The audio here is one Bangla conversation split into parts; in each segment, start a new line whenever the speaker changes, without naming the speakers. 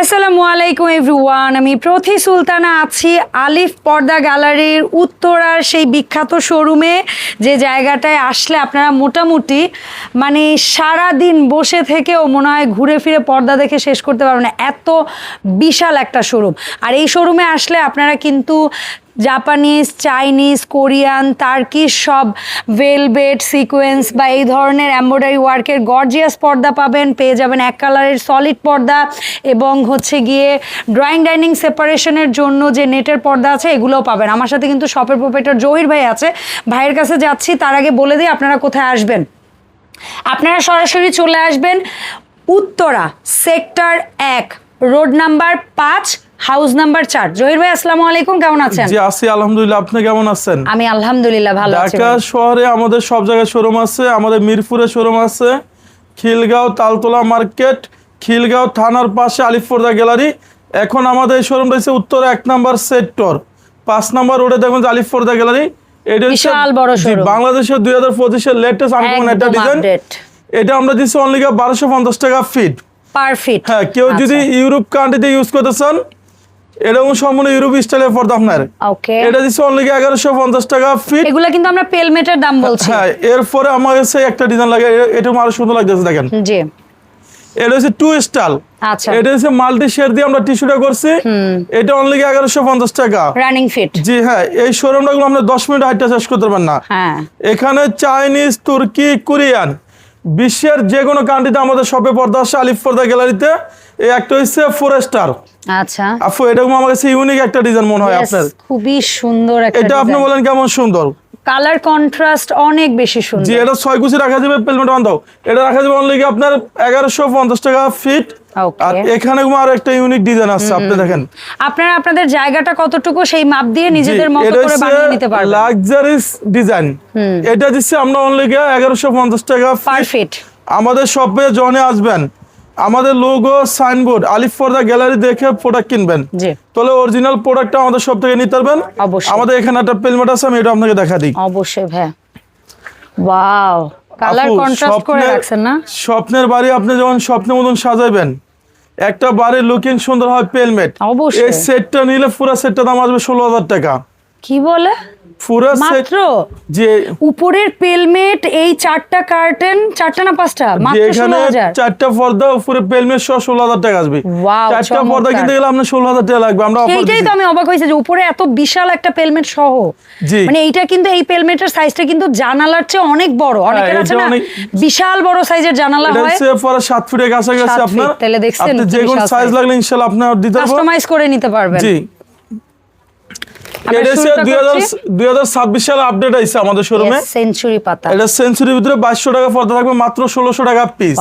আসসালামু আলাইকুম, এভরিওয়ান। আমি প্রথি সুলতানা আছি আলিফ পর্দা গ্যালারির উত্তরার সেই বিখ্যাত শোরুমে। যে জায়গাটায় আসলে আপনারা মোটামুটি মানে সারা দিন বসে থেকেও মনে হয় ঘুরে ফিরে পর্দা দেখে শেষ করতে পারবেন না। এত বিশাল একটা শোরুম। আর এই শোরুমে আসলে আপনারা কিন্তু জাপানিজ চাইনিজ কোরিয়ান তার্কিশ সব ভেলভেট সিকোয়েন্স বা এই ধরনের এম্ব্রয়ডারি ওয়ার্কের গর্জিয়াস পর্দা পাবেন, পেয়ে যাবেন এক কালারের সলিড পর্দা এবং হচ্ছে গিয়ে ড্রয়িং ডাইনিং সেপারেশনের জন্য যে নেটের পর্দা আছে, এগুলোও পাবেন। আমার সাথে কিন্তু শপের প্রোপাইটার জহির ভাই আছে। ভাইয়ের কাছে যাচ্ছি, তার আগে বলে দিই আপনারা কোথায় আসবেন। আপনারা সরাসরি চলে আসবেন উত্তরা সেক্টর এক রোড নাম্বার পাঁচ হাউস নাম্বার চার। জহির ভাই আসসালামু আলাইকুম কেমন আছেন?
জি আছি আলহামদুলিল্লাহ। আপনি কেমন আছেন?
আমি আলহামদুলিল্লাহ ভালো আছি
ঢাকা শহরে আমাদের সব জায়গায় শোরুম আছে আমাদের মিরপুরে শোরুম আছে। খিলগাঁও তালতলা মার্কেট খিলগাঁও থানার পাশে আলিফপর্দা গ্যালারি। এখন আমাদের এই শোরুম রয়েছে উত্তর এক নাম্বার সেক্টর পাঁচ নাম্বার রোডে দেখবেন যে আলিফপর্দা গ্যালারি। এটা
বিশাল বড়
জি, বাংলাদেশের দুই হাজার পঁচিশের লেটেস্ট আনকমন একটা ডিজাইন এটা আমরা দিচ্ছি অনলি বারোশো পঞ্চাশ টাকা ফিট
পারফেক্ট
হ্যাঁ কেউ যদি ইউরোপ কান্ট্রিতে ইউজ করতে চান এরকম সম্পূর্ণ ইউরোপ স্টাইলের পর্দা আপনার।
ওকে
এটা দিচ্ছে অনলি এগারোশো পঞ্চাশ টাকা ফিট
এগুলা কিন্তু আমরা পেলমেটের দাম বলছি।
হ্যাঁ এরপরে আমার কাছে একটা ডিজাইন লাগে এটা আরও সুন্দর লাগতেছে দেখেন।
জি।
এটা হচ্ছে টু স্টাইল
আচ্ছা।
এটা হচ্ছে মাল্টি শেড দিয়ে আমরা টিস্যুটা করছি। এটা অনলি এগারোশো পঞ্চাশ টাকা।
রানিং ফিট
জি হ্যাঁ এই শোরুমটা গুলো আমরা দশ মিনিট হাইটটা শেষ করতে পারবেন না।
হ্যাঁ।
এখানে চাইনিজ তুর্কি কোরিয়ান বিশ্বের যে কোনো কান্ট্রিতে আমাদের শপে পর্দা আসে আলিফ পর্দা গ্যালারিতে এই একটা হচ্ছে ফোর স্টার
আচ্ছা।
আপু এরকম আমার কাছে ইউনিক একটা ডিজাইন মনে হয় আপনার।
খুবই সুন্দর একটা
এটা আপনি বলেন কেমন সুন্দর?
কালার কন্ট্রাস্ট অনেক বেশি
জি
সুন্দর।
এটা ছয় কুচি রাখা যাবে পেলমেন্ট বান্ধাও এটা রাখা যাবে অনলি আপনার এগারোশো পঞ্চাশ টাকা ফিট আর এখানে আর একটা ইউনিক ডিজাইন আছে আপনি দেখেন।
আপনারা আপনাদের জায়গাটা কতটুকু সেই মাপ দিয়ে নিজেদের মতো করে বানিয়ে নিতে পারবেন।
লাক্সারিস ডিজাইন এটা দিচ্ছি আমরা অনলি এগারোশো পঞ্চাশ টাকা feet।
পারফেক্ট
আমাদের শপে জনে আসবেন আমাদের logo signboard Alif Forda gallery দেখে প্রোডাক্ট কিনবেন। তাহলে অরিজিনাল প্রোডাক্টটা আমাদের সব থেকে নিতে পারবেন।
অবশ্যই।
আমাদের এখানে একটা পেলমেট আছে আমি এটা আপনাকে দেখা দিই।
অবশ্যই ভাই ওয়াও কালার কন্ট্রাস্ট করে
স্বপ্নের-
রাখছেন না?
স্বপ্নের বাড়ি আপনি যখন স্বপ্নের মতন সাজাবেন একটা বাড়ির লুকিং সুন্দর হয় পেলমেট
অবশ্যই।
এই সেটটা নিলে পুরো সেটটা দাম আসবে ষোলো হাজার টাকা।
কি বলে?
পুরো
মাত্র
যে
উপরের পেলমেট এই চারটা কার্টেন চারটা না পাঁচটা? মাত্র
চারটা পর্দা উপরে পেলমেট সহ ষোলো হাজার টাকা আসবে। চারটা পর্দা কিনতে গেলে আপনার ষোলো হাজার টাকা লাগবে আমরা অফার
তো আমি অবাক যে উপরে এত বিশাল একটা পেলমেট সহ। মানে এইটা কিন্তু এই পেলমেটের সাইজটা কিন্তু জানালার চেয়ে অনেক বড়। অনেকের আছে না
অনেক-
বিশাল বড় সাইজের জানালা
এটা
হয়।
হচ্ছে পরে ফিটের কাছাকাছি আপনার।
তাহলে দেখছেন
আপনি যে কোনো সাইজ লাগলে দিতে
কাস্টমাইজ করে নিতে পারবেন।
জি। এটা হচ্ছে
শুরুটা
দুই হাজার
করছি।
দুই হাজার ছাব্বিশ সালে আপডেট আইছে আমাদের শোরুমে
সেঞ্চুরি পাতা।
এটা সেঞ্চুরির ভিতরে বাইশশো টাকা পর্দা থাকবে মাত্র ষোলোশো টাকা পিস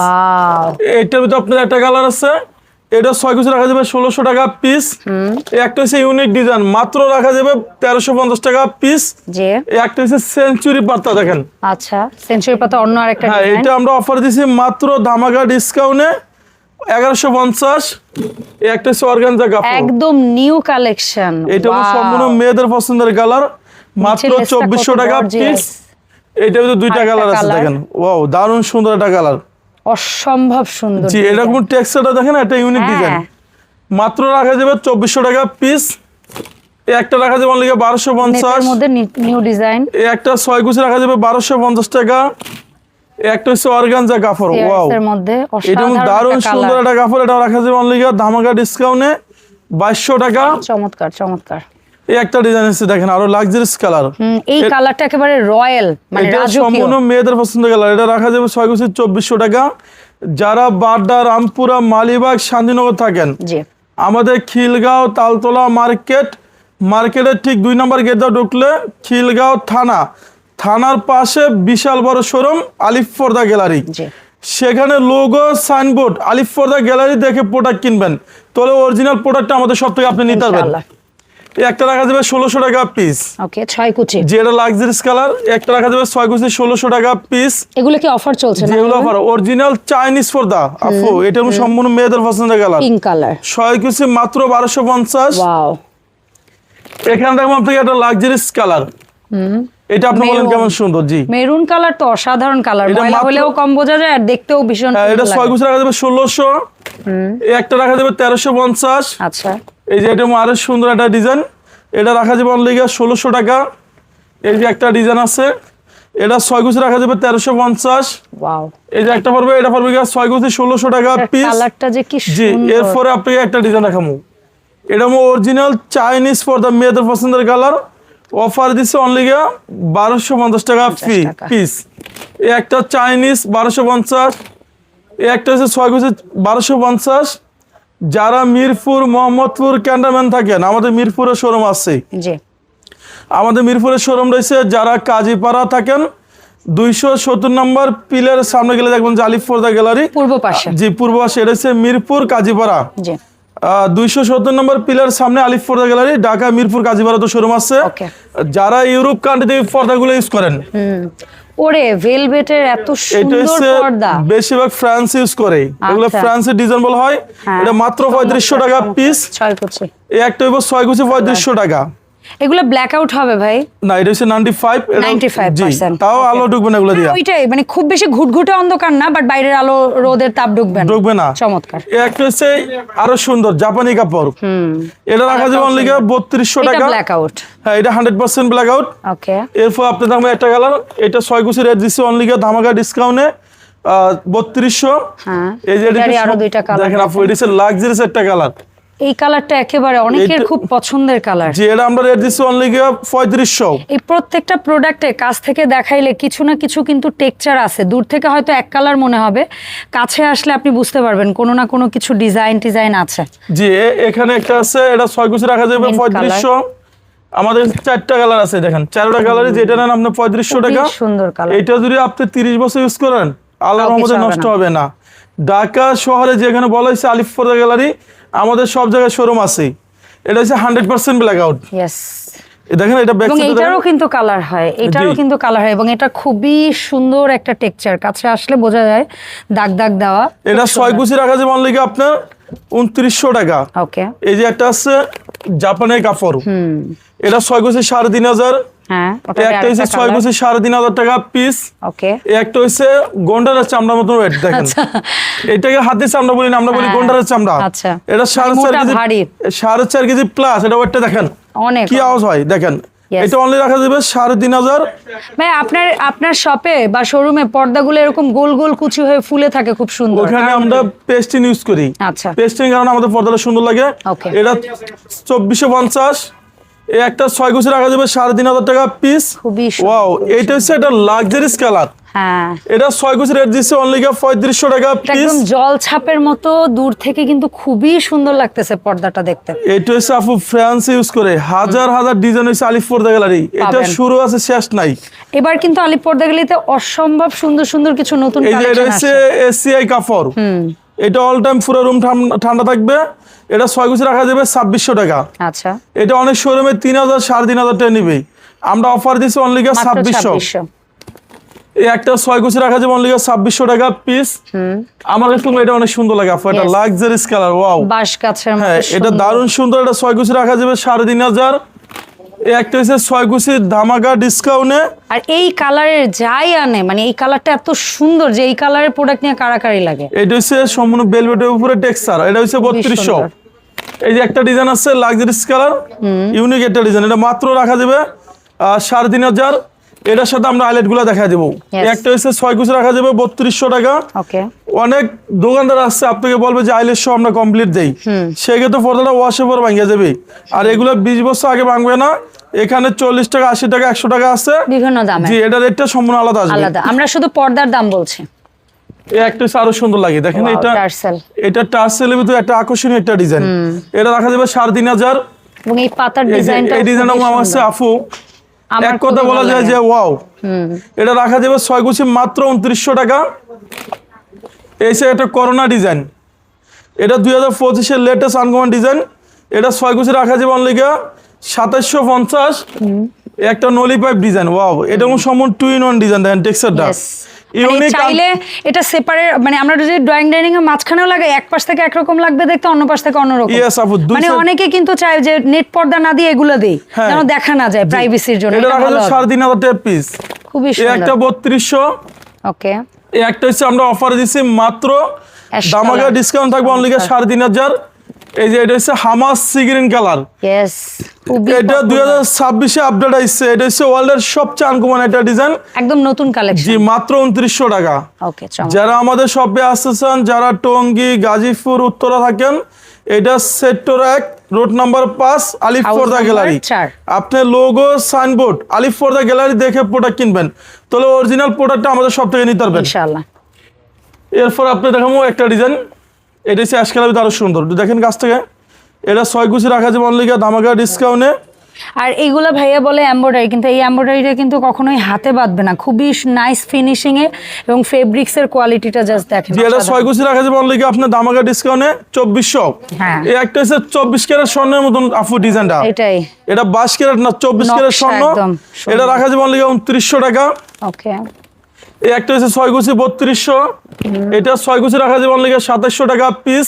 এটার ভিতরে আপনার একটা কালার আছে এটা ছয় কুচি রাখা যাবে ষোলোশো টাকা পিস একটা হচ্ছে ইউনিক ডিজাইন মাত্র রাখা যাবে তেরোশো পঞ্চাশ টাকা পিস একটা হচ্ছে সেঞ্চুরি পাতা দেখেন।
আচ্ছা সেঞ্চুরি পাতা অন্য আরেকটা
হ্যাঁ এটা আমরা অফার দিছি মাত্র ধামাকা ডিসকাউন্টে এগারোশো পঞ্চাশ। একটা হচ্ছে অর্গানজা কাপড়
একদম নিউ কালেকশন।
এটা সম্পূর্ণ মেয়েদের পছন্দের কালার। মাত্র চব্বিশশো টাকা পিস এটা ভিতরে দুইটা কালার আছে দেখেন। ওয়াও দারুণ সুন্দর একটা কালার।
অসম্ভব সুন্দর
জি এরকম টেক্সচারটা দেখেন একটা ইউনিক ডিজাইন
হ্যাঁ
মাত্র রাখা যাবে চব্বিশশো টাকা পিস একটা রাখা যাবে অনলি বারোশো পঞ্চাশ।
মধ্যে নিউ ডিজাইন
একটা ছয় কুচি রাখা যাবে বারোশো পঞ্চাস টাকা। একটা হচ্ছে অর্গানজা কাপড় ওয়াও এটা দারুণ সুন্দর একটা কাপড় এটা রাখা যাবে অনলি ধামাকা ডিসকাউন্টে বাইশশো টাকা।
চমৎকার চমৎকার।
এই একটা ডিজাইন আছে দেখেন আরও কালার
এই কালারটা একেবারে রয়্যাল মানে রাজকীয়।
সম্পূর্ণ মেয়েদের পছন্দ কালার এটা রাখা যাবে ছয় কুচি চব্বিশশো টাকা। যারা বাড্ডা রামপুরা মালিবাগ শান্তিনগর থাকেন আমাদের খিলগাঁও তালতলা মার্কেট মার্কেটের ঠিক দুই নম্বর গেটটা ঢুকলে খিলগাঁও থানা। থানার পাশে বিশাল বড় শোরুম আলিফ পর্দা গ্যালারি। সেখানে লোগো সাইনবোর্ড আলিফ পর্দা গ্যালারি দেখে প্রোডাক্ট কিনবেন। তাহলে অরিজিনাল প্রোডাক্টটা আমাদের সব থেকে আপনি নিতে পারবেন। একটা রাখা যাবে ষোলোশো টাকা পিস
ওকে ছয় কুচি।
যেটা লাক্সারিস কালার একটা রাখা যাবে ছয় কুচি ষোলোশো টাকা পিস
এগুলো কি অফার চলছে
যেগুলো আবার অরিজিনাল চাইনিজ পর্দা। আপু এটা সম্পূর্ণ মেয়েদের পছন্দের কালার
পিঙ্ক কালার
ছয় কুচি মাত্র বারোশো পঞ্চাশ।
ওয়াও
এখানে দেখব আপনাকে একটা লাক্সারিস কালার এটা আপনি বলেন। কেমন সুন্দর জি।
মেরুন কালার তো অসাধারণ কালার ময়লা হলেও কম বোঝা যায় আর দেখতেও ভীষণ
হ্যাঁ, এটা
সুন্দর
ছয়
লাগে।
গুছি রাখা যাবে ষোলোশো এই একটা রাখা যাবে তেরোশো পঞ্চাশ।
আচ্ছা।
এই যে এটা আরও সুন্দর একটা ডিজাইন এটা রাখা যাবে অনলি ষোলোশো টাকা। এই যে একটা ডিজাইন আছে। এটা ছয় গুছি রাখা যাবে তেরোশো পঞ্চাশ।
ওয়াও
এই যে একটা পড়বে এটা পড়বে ছয় গুছি ষোলোশো টাকা পিস
কালারটা যে কি
জি এরপরে আপনাকে একটা ডিজাইন দেখাবো। এটা অরিজিনাল চাইনিজ ফর দ্য মেয়েদের পছন্দের কালার অফার দিচ্ছে অনলি গিয়া বারোশো পঞ্চাশ টাকা ফি পিস একটা চাইনিজ বারোশো পঞ্চাশ একটা হচ্ছে ছয় গুছি বারোশো পঞ্চাশ। যারা মিরপুর মোহাম্মদপুর ক্যান্টারম্যান থাকেন আমাদের মিরপুরের শোরুম আছে। আমাদের মিরপুরের শোরুম রয়েছে যারা কাজীপাড়া থাকেন দুইশো সত্তর নম্বর পিলের সামনে গেলে দেখবেন যে আলিফ ফোর্দা গ্যালারি
পূর্ব পাশে।
জি পূর্ব পাশে এটা হচ্ছে মিরপুর কাজীপাড়া। দুইশো সত্তর নম্বর পিলার সামনে আলিফ পর্দা গ্যালারি ঢাকা মিরপুর তো শোরুম আছে। যারা ইউরোপ পর্দাগুলো ইউজ করেন।
হুম। ওরে ভেলভেটের এত সুন্দর
হচ্ছে
পর্দা।
বেশিরভাগ ফ্রান্স ইউজ করে। এগুলো
আচ্ছা।
ফ্রান্সের ডিজাইন বলা হয়।
হ্যাঁ।
এটা মাত্র পঁয়ত্রিশশো টাকা পিস
ছয় কুচি।
এই একটা হইব ছয় কুচি পঁয়ত্রিশশো টাকা।
এগুলো ব্ল্যাক আউট হবে ভাই।
না এটা হচ্ছে নাইনটি ফাইভ
95%
তাও আলো ঢুকবে না এগুলো দিয়া।
ওইটাই মানে খুব বেশি ঘুটঘুটে অন্ধকার না বাট বাইরের আলো রোদের তাপ ঢুকবে না।
ঢুকবে না।
চমৎকার।
একটা হচ্ছে আরও সুন্দর জাপানি কাপড়। হুম। এটা রাখা যাবে অনলি বত্রিশশো
এটা
টাকা।
ব্ল্যাক আউট
হ্যাঁ এটা hundred percent black out
okay
এরপর আপনার দামে একটা কালার এটা ছয় কুচি রেট দিচ্ছে অনলি ধামাকা ডিসকাউন্টে বত্রিশশো।
হ্যাঁ।
এই যে এটা
আরও
দেখেন আপু এটা হচ্ছে লাক্সারিস একটা কালার
এই কালারটা একেবারে অনেকের খুব পছন্দের কালার।
যে এটা আমরা রেট দিচ্ছি অনলি পঁয়ত্রিশশো।
এই প্রত্যেকটা প্রোডাক্টে কাছ থেকে দেখাইলে কিছু না কিছু কিন্তু টেক্সচার আছে। দূর থেকে হয়তো এক কালার মনে হবে। কাছে আসলে আপনি বুঝতে পারবেন কোনো না কোনো কিছু ডিজাইন ডিজাইন আছে।
জি এখানে একটা আছে এটা ছয় কুচি রাখা যাবে
Mint
পঁয়ত্রিশশো। আমাদের চারটা কালার আছে দেখেন। চারটা কালারে যেটা নেন আপনার পঁয়ত্রিশশো
খুবই
টাকা।
সুন্দর কালার।
এটা যদি আপনি তিরিশ বছর ইউজ করেন আল্লাহর রহমতে নষ্ট হবে না। ঢাকা শহরে যেখানে বলা হয়েছে আলিফপর্দা গ্যালারি আমাদের সব জায়গায় শোরুম আছে এটা হচ্ছে হান্ড্রেড পার্সেন্ট ব্ল্যাক আউট দেখেন এটা ব্যাক
এটারও কিন্তু কালার হয়। এটারও কিন্তু কালার হয় এবং এটা খুবই সুন্দর একটা টেক্সচার কাছে আসলে বোঝা যায় দাগ দাগ দেওয়া।
এটা ছয় কুচি রাখা আপনার উনত্রিশশো টাকা।
ওকে
এই যে একটা আছে জাপানের কাপড়। এটা ছয় কুচি সাড়ে তিন হাজার। একটা হচ্ছে ছয় কুচি সাড়ে তিন হাজার টাকা পিস
ওকে।
এই একটা হচ্ছে গন্ডারের চামড়া মতো ওয়েট দেখেন। এটাকে হাতের চামড়া বলি না আমরা বলি
হ্যাঁ,
গন্ডারের চামড়া।
আচ্ছা।
এটা সাড়ে চার কেজি সাড়ে চার কেজি প্লাস এটা ওয়েটটা দেখেন।
অনেক
কি আওয়াজ হয় দেখেন। এটা অনলি রাখা যাবে সাড়ে তিন হাজার।
ভাই আপনার আপনার শপে বা শোরুমে পর্দাগুলো এরকম গোল গোল কুচি হয়ে ফুলে থাকে খুব সুন্দর।
ওখানে আমরা পেস্টিন ইউজ করি।
আচ্ছা।
পেস্টিং কারণে আমাদের পর্দাটা সুন্দর লাগে। এটা চব্বিশশো পঞ্চাশ। এই একটা ছয় কুচি রাখা যাবে সাড়ে তিন হাজার টাকা পিস
খুবই সুন্দর।
ওয়াও এইটা হচ্ছে একটা লাক্সারিস কালার
হ্যাঁ।
এটা ছয় কুচি রেট দিচ্ছে অনলি পঁয়ত্রিশশো টাকা
একদম জল ছাপের মতো দূর থেকে কিন্তু খুবই সুন্দর লাগতেছে পর্দাটা দেখতে।
এটা হচ্ছে আপু ফ্রান্স ইউজ করে হাজার হাজার ডিজাইন হচ্ছে আলিফ পর্দা গ্যালারি এটা শুরু আছে শেষ নাই।
এবার কিন্তু আলিপ পর্দা গেলিতে অসম্ভব সুন্দর সুন্দর কিছু নতুন
এই যে এটা
কালেকশন
হচ্ছে
আসছে।
এসিআই কাপড়। এটা অল টাইম পুরো রুম ঠান্ডা থাকবে। এটা ছয় কুচি রাখা যাবে ছাব্বিশশো টাকা।
আচ্ছা।
এটা অনেক শোরুমে তিন হাজার সাড়ে তিন হাজার টাকা নিবে। আমরা অফার দিচ্ছি অনলি ছাব্বিশশো। এই একটা ছয় কুচি রাখা যাবে অনলি ছাব্বিশশো টাকা পিস আমার কাছে এটা অনেক সুন্দর লাগে আপু। এটা লাক্সারিস কালার ওয়াও
বাঁশ মতো
হ্যাঁ এটা। দারুণ সুন্দর এটা ছয় কুচি রাখা যাবে সাড়ে তিন হাজার। একটা হচ্ছে ছয় কুচি ধামাকা ডিসকাউন্টে
আর এই কালারের যাই আনে মানে এই কালারটা এত সুন্দর যে এই কালারের প্রোডাক্ট নিয়ে কারাকারি লাগে।
এটা হচ্ছে সম্পূর্ণ বেলভেটের উপরে টেক্সচার এটা হচ্ছে বত্রিশশো। এই যে একটা ডিজাইন আছে লাক্সারিস কালার ইউনিক একটা ডিজাইন এটা মাত্র রাখা যাবে সাড়ে তিন হাজার এটার সাথে আমরা হাইলাইটগুলো দেখা দেবো। একটা হচ্ছে ছয় কুচি রাখা যাবে বত্রিশশো টাকা। অনেক দোকানদার আসছে আপনাকে বলবে যে আইলের শো আমরা কমপ্লিট দেই। সেক্ষেত্রে পর্দাটা ওয়াশে পর ভাঙিয়ে যাবে আর এগুলো বিশ বছর আগে ভাঙবে না এখানে চল্লিশ টাকা আশি টাকা একশো টাকা আছে।
বিভিন্ন দামে।
জি এটা রেটটা সম্পূর্ণ আলাদা
আলাদা। আমরা শুধু পর্দার দাম বলছি।
একটা আরও সুন্দর লাগে। দেখেন এটা এটা টার্সেলের ভিতরে একটা আকর্ষণীয় একটা ডিজাইন এটা রাখা যাবে সাড়ে তিন হাজার।
এবং এই পাতার ডিজাইনটা
এই ডিজাইনটা আমার হচ্ছে আফু।
আমার
এক কথা বলা যায় যে ওয়াও এটা রাখা যাবে ছয় গুছি মাত্র উনত্রিশশো টাকা। এসে একটা করোনা ডিজাইন এটা দুই হাজার পঁচিশের লেটেস্ট আনকমন ডিজাইন এটা ছয় গুছি রাখা যাবে অনলিকা সাতাশশো পঞ্চাশ। একটা নলি পাইপ ডিজাইন ওয়াও এটা সম্পূর্ণ টু ইন ওয়ান ডিজাইন দেখেন টেক্সার
Yes.
ইউনিক
চাইলে এটা সেপারেট মানে আমরা যদি ড্রয়িং ডাইনিং এর মাঝখানেও লাগাই এক পাশ থেকে একরকম লাগবে দেখতে অন্য পাশ থেকে অন্যরকম। মানে অনেকে কিন্তু চায় যে নেট পর্দা না দিয়ে এগুলো দেই
হ্যাঁ।
যেন দেখা না যায় প্রাইভেসির জন্য
এটা হাজার টাকা পিস
খুবই
এই একটা
সুন্দর
বত্রিশশো।
ওকে।
এই একটা হচ্ছে আমরা অফারে দিচ্ছি মাত্র
color।
ডিসকাউন্ট থাকবে অনলি সাড়ে তিন হাজার। এই যে এটা হচ্ছে হামাস সিগ্রিন কালার।
ইয়েস
এটা দুই
popular।
হাজার ছাব্বিশে আপডেট আসছে এটা হচ্ছে ওয়ার্ল্ডের সবচেয়ে আনকমন একটা ডিজাইন
একদম নতুন কালেকশন
জি মাত্র উনত্রিশশো টাকা।
ওকে
যারা আমাদের শপে আসতেছেন যারা টঙ্গী গাজীপুর উত্তরা থাকেন এটা সেক্টর এক রোড নাম্বার পাঁচ আলিফ
House
পর্দা গ্যালারি আপনি লোগো সাইনবোর্ড আলিফ পর্দা গ্যালারি দেখে প্রোডাক্ট কিনবেন। তাহলে অরিজিনাল প্রোডাক্টটা আমাদের সব থেকে নিতে পারবেন।
ইনশাআল্লাহ।
এরপর আপনি দেখাবো একটা ডিজাইন এটা হচ্ছে অ্যাশ কালার আরও সুন্দর। দেখেন কাছ থেকে এটা ছয় কুচি রাখা যাবে অনলিকা ধামাকা ডিসকাউন্টে
আর এইগুলা ভাইয়া বলে এমব্রয়ডারি কিন্তু এই এমব্রয়ডারিটা কিন্তু কখনোই হাতে বাঁধবে না। খুবই নাইস ফিনিশিং এ এবং ফেব্রিক্স এর কোয়ালিটিটা জাস্ট দেখেন
এটা ছয় কুচি রাখা যাবে অনলিকা আপনার ধামাকা ডিসকাউন্টে চব্বিশশো।
হ্যাঁ।
এই একটা হচ্ছে চব্বিশ ক্যারেট স্বর্ণের মতন আফু ডিজাইনটা
এটাই।
এটা বাইশ ক্যারেট না চব্বিশ ক্যারেট স্বর্ণ। এটা রাখা যাবে অনলি উনত্রিশশো টাকা।
ওকে
এই একটা হচ্ছে ছয় কুচি বত্রিশশো। এটা ছয় কুচি রাখা যাবে অনলি সাতাশশো টাকা পিস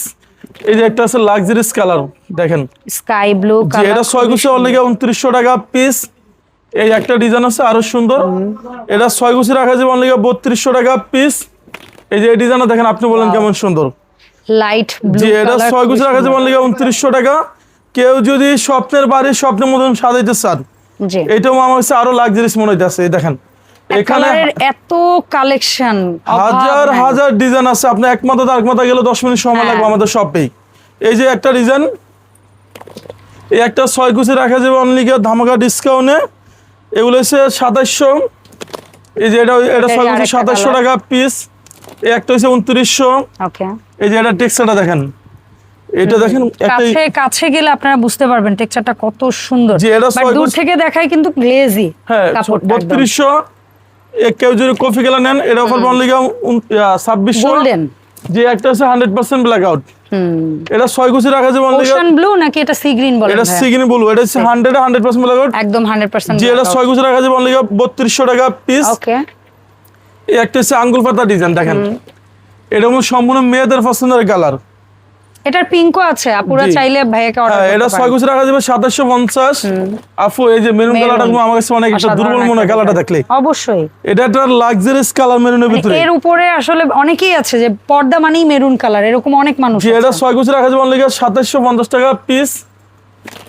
এই যে একটা আছে লাক্সারিস কালার দেখেন।
স্কাই ব্লু
এটা ছয় কুচি অনলি উনত্রিশশো টাকা পিস এই একটা ডিজাইন আছে আরও সুন্দর। এটা ছয় কুচি রাখা যাবে অনলি বত্রিশশো টাকা পিস এই যে এই ডিজাইনটা দেখেন আপনি বলেন কেমন সুন্দর।
লাইট ব্লু
যে এটা ছয় কুচি রাখা যাবে অনলি উনত্রিশশো টাকা। কেউ যদি স্বপ্নের বাড়ির স্বপ্নের মতন সাজাইতে চান
জি।
এটাও আমার কাছে আরও লাক্সারিস মনে হইতেছে দেখেন। এখানে
এত কালেকশন
হাজার হাজার ডিজাইন আছে। আপনি এক মাথা এক মাথা গেলে দশ মিনিট সময়
হ্যাঁ।
লাগবে আমাদের এই যে একটা ডিজাইন এই একটা ছয় কুচি রাখা যাবে ধামাকা ডিসকাউন্টে এগুলো হচ্ছে সাতাশশো। এই যে এটা এটা ছয় কুচি সাতাশশো টাকা পিস এই একটা হচ্ছে উনত্রিশশো। এই যে এটা টেক্সচারটা দেখেন। এটা দেখেন
কাছে কাছে গেলে আপনারা বুঝতে পারবেন টেক্সচারটা কত সুন্দর। দূর থেকে দেখায় কিন্তু গ্লেজি
হ্যাঁ কেউ যদি কফি গেলা নেন এটা অফার অনলিকে ছাব্বিশশো।
গোল্ডেন
যে একটা হান্ড্রেড পার্সেন্ট ব্ল্যাক আউট এটা ছয় কুচি রাখা যাবে
ওশান ব্লু নাকি এটা সি গ্রিন বলেন
এটা হচ্ছে ব্ল্যাক আউট
একদম 100%
যে এটা ছয় কুচি রাখা যাবে অনলি বত্রিশশো টাকা পিস
ওকে
এই একটা হচ্ছে আঙ্গুল পাতা ডিজাইন দেখেন। এটা সম্পূর্ণ মেয়েদের পছন্দের কালার
এটার পিঙ্কও আছে আপুরা চাইলে ভাইয়াকে অর্ডার
হ্যাঁ এটা
করতে
ছয়
পারেন।
কুচি রাখা যাবে সাতাশশো পঞ্চাশ। আফু এই যে মেরুন। কালারটা আমার কাছে অনেক একটা দুর্বল মনে হয় কালারটা দেখলে
অবশ্যই।
এটা একটা লাক্সারিয়াস কালার মেরুনের ভিতরে
এর উপরে আসলে অনেকেই আছে যে পর্দা মানেই মেরুন কালার এরকম অনেক মানুষ
যে এটা
আছে।
ছয় কুচি রাখা যাবে অনলি সাতাশশো পঞ্চাশ টাকা পিস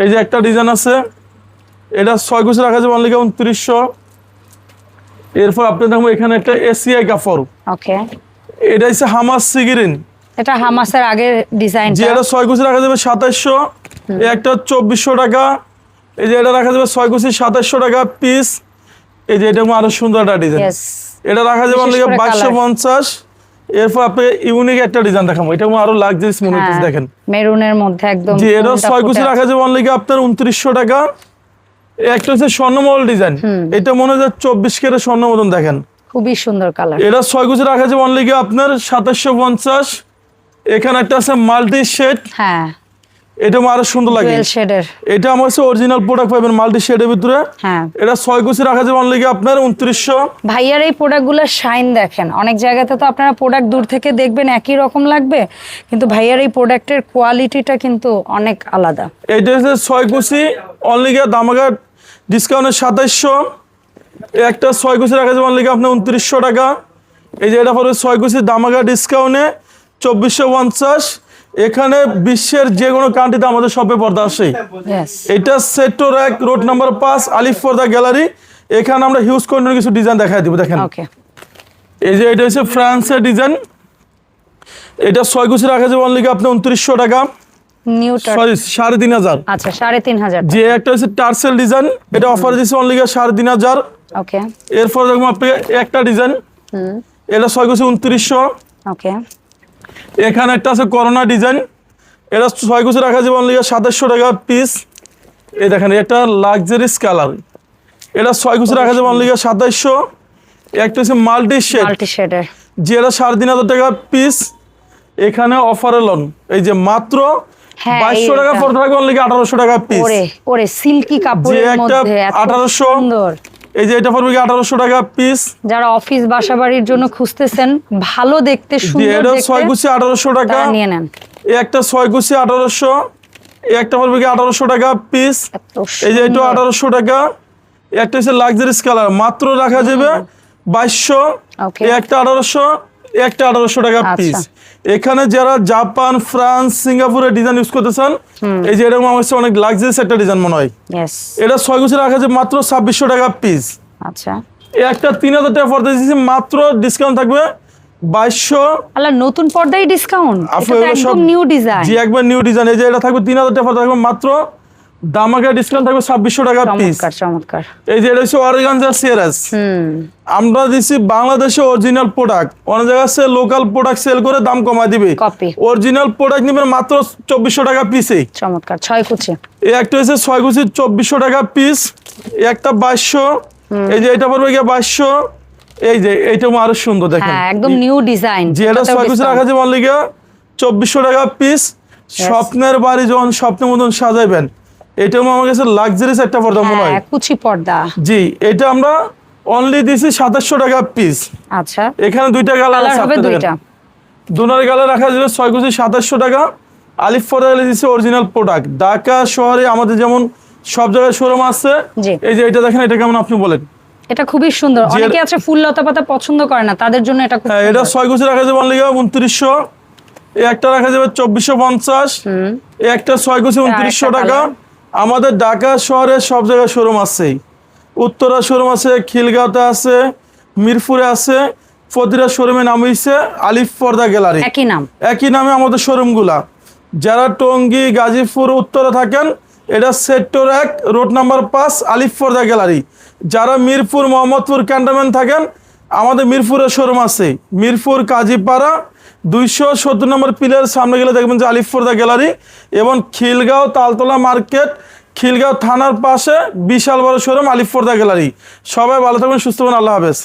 এই যে একটা ডিজাইন আছে। এটা ছয় কুচি রাখা যাবে অনলি উনত্রিশশো। এরপর আপনি দেখব এখানে একটা এসিআই কাপড়
ওকে
এটা হচ্ছে হামাস সিগিরিন
এটা হামাসের আগের ডিজাইন
যে এটা ছয় কুচি রাখা যাবে সাতাশশো একটা চব্বিশশো টাকা এই যে এটা রাখা যাবে ছয় কুচি সাতাশশো টাকা পিস এই যে এটা আরও সুন্দর একটা ডিজাইন এটা রাখা যাবে অনলি বাইশশো পঞ্চাশ। এরপর আপনি ইউনিক একটা ডিজাইন দেখাবো। এটা আরও লাক্সারিস মনে হচ্ছে দেখেন।
মেরুনের মধ্যে একদম
যে এটা ছয় কুচি রাখা যাবে অনলি আপনার উনত্রিশশো টাকা। একটা হচ্ছে স্বর্ণমহল ডিজাইন এটা মনে হয় চব্বিশ কেরে স্বর্ণ মতন দেখেন।
খুবই সুন্দর কালার
এটা ছয় কুচি রাখা যাবে অনলি আপনার সাতাশশো পঞ্চাশ। এখানে একটা আছে মাল্টি শেড।
হ্যাঁ।
এটা আমার আরও সুন্দর লাগে।
শেডের
এটা আমার কাছে অরিজিনাল প্রোডাক্ট পাবেন মাল্টি শেডের ভিতরে।
হ্যাঁ।
এটা ছয় কুচি রাখা যাবে অনলি আপনার উনত্রিশশো।
ভাইয়ার এই প্রোডাক্টগুলোর শাইন দেখেন। অনেক জায়গাতে তো আপনারা প্রোডাক্ট দূর থেকে দেখবেন একই রকম লাগবে। কিন্তু ভাইয়ার এই প্রোডাক্টের কোয়ালিটিটা কিন্তু অনেক আলাদা।
এইটা হচ্ছে ছয় কুচি অনলি দামাগা ডিসকাউন্টের সাতাইশশো। একটা ছয় কুচি রাখা যাবে অনলি আপনার উনত্রিশশো টাকা। এই যে এটা পড়বে ছয় কুচি দামাগা ডিসকাউন্টে চব্বিশশো পঞ্চাশ এখানে বিশ্বের যে কোনো কান্ট্রিতে আমাদের শপে পর্দা আসে। এটা সেক্টর এক রোড নাম্বার পাঁচ আলিফ পর্দা গ্যালারি এখানে আমরা হিউজ কোয়ান্টিটির কিছু ডিজাইন দেখাই দিব দেখেন। এই যে এটা হচ্ছে ফ্রান্সের ডিজাইন এটা ছয় কুচি রাখা যাবে অনলি আপনার উনত্রিশশো টাকা। সরি সাড়ে তিন হাজার।
আচ্ছা সাড়ে তিন হাজার
যে একটা হচ্ছে টার্সেল ডিজাইন এটা অফার দিচ্ছে অনলি সাড়ে তিন হাজার।
ওকে
এরপর দেখব আপনি একটা ডিজাইন এটা ছয় কুচি উনত্রিশশো।
ওকে
এখানে একটা আছে করোনা ডিজাইন এটা ছয় কুচি রাখা যাবে অনলি সাতাশশো টাকা পিস এই দেখেন এটা লাক্সারিস কালার এটা ছয় কুচি রাখা যাবে অনলি সাতাইশশো একটা হচ্ছে মাল্টি শেড
মাল্টি শেডের
যে এটা সাড়ে তিন হাজার টাকা পিস এখানে অফারে লন এই যে মাত্র
হ্যাঁ,
বাইশশো টাকা ফটো টাকা অনলি আঠারোশো টাকা পিস
ওরে ওরে সিল্কি কাপড়ের মধ্যে
1800
সুন্দর।
এই যে এটা পড়বে কি আঠারোশো টাকা পিস
যারা অফিস বাসাবাড়ির জন্য খুঁজতেছেন ভালো দেখতে সুন্দর দেখতে
এটা ছয়
দেখতে
গুছি আঠারোশো টাকা।
তারা নিয়ে নেন।
এই একটা ছয় গুছি আঠারোশো এই একটা পড়বে কি আঠারোশো টাকা পিস এই যে এটা
সুন্দর।
আঠারোশো টাকা। এই একটা হচ্ছে লাক্সারিস কালার মাত্র রাখা যাবে বাইশশো।
Okay.
এই একটা আঠারোশো। এই একটা আঠারোশো টাকা
আচ্ছা।
পিস এখানে যারা জাপান ফ্রান্স সিঙ্গাপুরের ডিজাইন ইউজ করতেছেন এই যে এরকম আমার অনেক লাক্সারিস একটা ডিজাইন মনে হয়। এটা ছয় গুছি রাখা যাবে মাত্র ছাব্বিশশো টাকা পিস
আচ্ছা।
একটা তিন হাজার টাকা পর্দা দিচ্ছি মাত্র ডিসকাউন্ট থাকবে বাইশশো।
আল্লাহ নতুন পর্দায় ডিসকাউন্ট একদম নিউ ডিজাইন
জি একবার নিউ ডিজাইন এই যে এটা থাকবে তিন হাজার টাকা পড়তে থাকবে মাত্র দামাকা ডিসকাউন্ট থাকবে ছাব্বিশশো টাকা পিস
চমৎকার।
এই যে এটা হচ্ছে অরিগানজার সিয়ারাস আমরা দিচ্ছি বাংলাদেশে অরিজিনাল প্রোডাক্ট অনেক জায়গায় সে লোকাল প্রোডাক্ট সেল করে দাম কমায় দিবে। অরিজিনাল প্রোডাক্ট নেবেন মাত্র চব্বিশশো টাকা পিসে
চমৎকার ছয় কুচি।
এই একটা হচ্ছে ছয় কুচি চব্বিশশো টাকা পিস একটা বাইশশো। এই যে এটা পড়বে গিয়ে বাইশশো। এই যে এইটা আরও সুন্দর দেখেন।
হ্যাঁ একদম নিউ ডিজাইন
যে এটা ছয় কুচি রাখা যাবে অনলি চব্বিশশো টাকা পিস স্বপ্নের বাড়ি যখন স্বপ্নের মতন সাজাইবেন এটা আমার কাছে লাক্সারিস একটা পর্দা মনে হয়।
হ্যাঁ কুচি পর্দা।
জি এটা আমরা অনলি দিছি সাতাশশো টাকা পিস
আচ্ছা।
এখানে দুইটা কালার
হবে দুইটা।
দুনার কালার রাখা যাবে ছয় কুচি সাতাশশো টাকা। আলিফ ফরাইলে দিচ্ছে অরিজিনাল প্রোডাক্ট ঢাকা শহরে আমাদের যেমন সব জায়গায় শোরুম আছে। এই যে এটা দেখেন এটা কেমন আপনি বলেন?
এটা খুবই সুন্দর। অনেকে আছে ফুল লতা পাতা পছন্দ করে না তাদের জন্য এটা খুব
হ্যাঁ এটা
সুন্দর।
ছয় কুচি রাখা যাবে অনলি উনত্রিশশো। এই একটা রাখা যাবে চব্বিশশো পঞ্চাশ।
হুম।
এই একটা ছয় কুচি উনত্রিশশো
আরেকটা
টাকা আমাদের ঢাকা শহরে সব জায়গায় শোরুম আছে উত্তরা শোরুম আছে খিলগাঁওতে আছে মিরপুরে আছে প্রতিটা শোরুমে নাম হয়েছে আলিফ পর্দা গ্যালারি।
একই নাম।
একই নামে আমাদের শোরুমগুলা। যারা টঙ্গী গাজীপুর উত্তরে থাকেন এটা সেক্টর এক রোড নাম্বার পাঁচ আলিফ পর্দা গ্যালারি। যারা মিরপুর মোহাম্মদপুর ক্যান্টনমেন্ট থাকেন আমাদের মিরপুরের শোরুম আছে। মিরপুর কাজীপাড়া দুইশো সত্তর নম্বর পিলার সামনে গেলে দেখবেন যে আলিফুরদা গ্যালারি এবং খিলগাঁও তালতলা মার্কেট, খিলগাঁও থানার পাশে বিশাল বড় শোরুম আলিফুরদা গ্যালারি। সবাই ভালো থাকবেন, সুস্থ হবেন আল্লাহ হাফেজ।